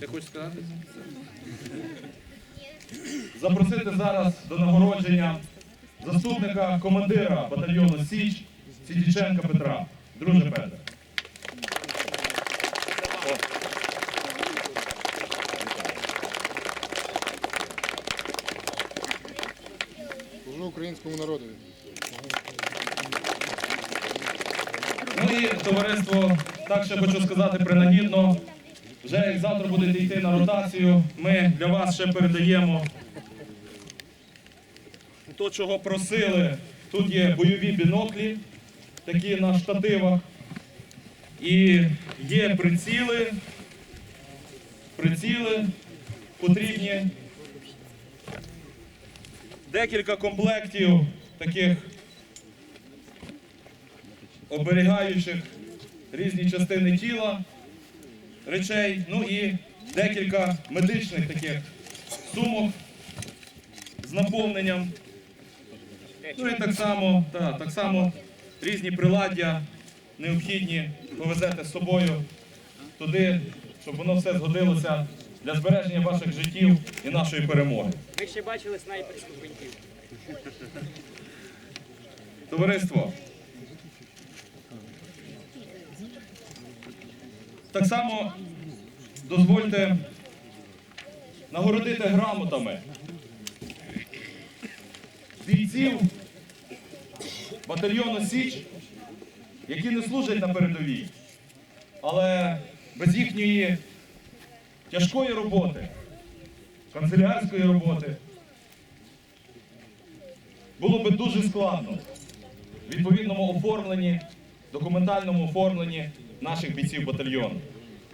Ти хочеш сказати? Запросити зараз до нагородження заступника командира батальйону Січ Сідіченка Петра. Друже Петре. Служу українському народові. Ну і товариство, так ще хочу сказати принагідно. Вже як завтра будете йти на ротацію, ми для вас ще передаємо то, чого просили. Тут є бойові біноклі, такі на штативах. І є приціли, приціли потрібні. Декілька комплектів таких оберігаючих різні частини тіла, речей, ну і декілька медичних таких сумок з наповненням. Ну і так само, та, так само різні приладдя необхідні повезете з собою туди, щоб воно все згодилося для збереження ваших життів і нашої перемоги. Ми ще бачили снайперську гвинтівку. Товариство. Так само дозвольте нагородити грамотами бійців батальйону Січ, які не служать на передовій, але без їхньої тяжкої роботи, канцелярської роботи було би дуже складно в відповідному оформленні, документальному оформленні наших бійців батальйону.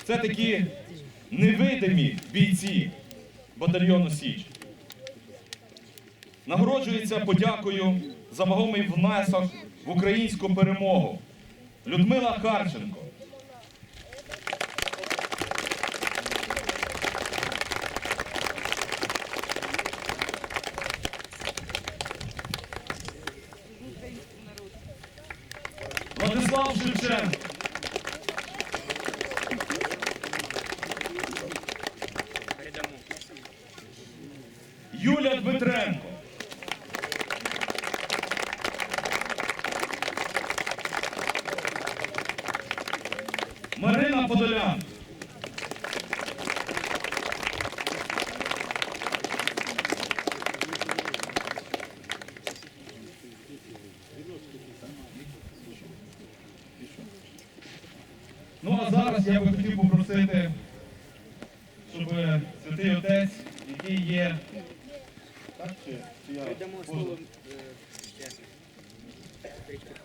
Це такі невидимі бійці батальйону Січ. Нагороджується подякою за вагомий внесок в українську перемогу. Людмила Харченко. Владислав Шевченко. Юля Дмитренко. Марина Подолян. Ну а зараз я би хотів попросити, щоб святий отець, який є так чи, я? Е.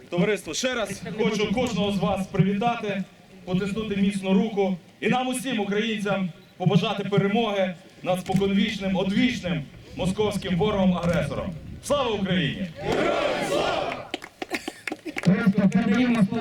Товариство, ще раз хочу кожного з вас привітати, потиснути міцну руку і нам усім, українцям, побажати перемоги над споконвічним, одвічним московським ворогом-агресором. Слава Україні! Передаємо слово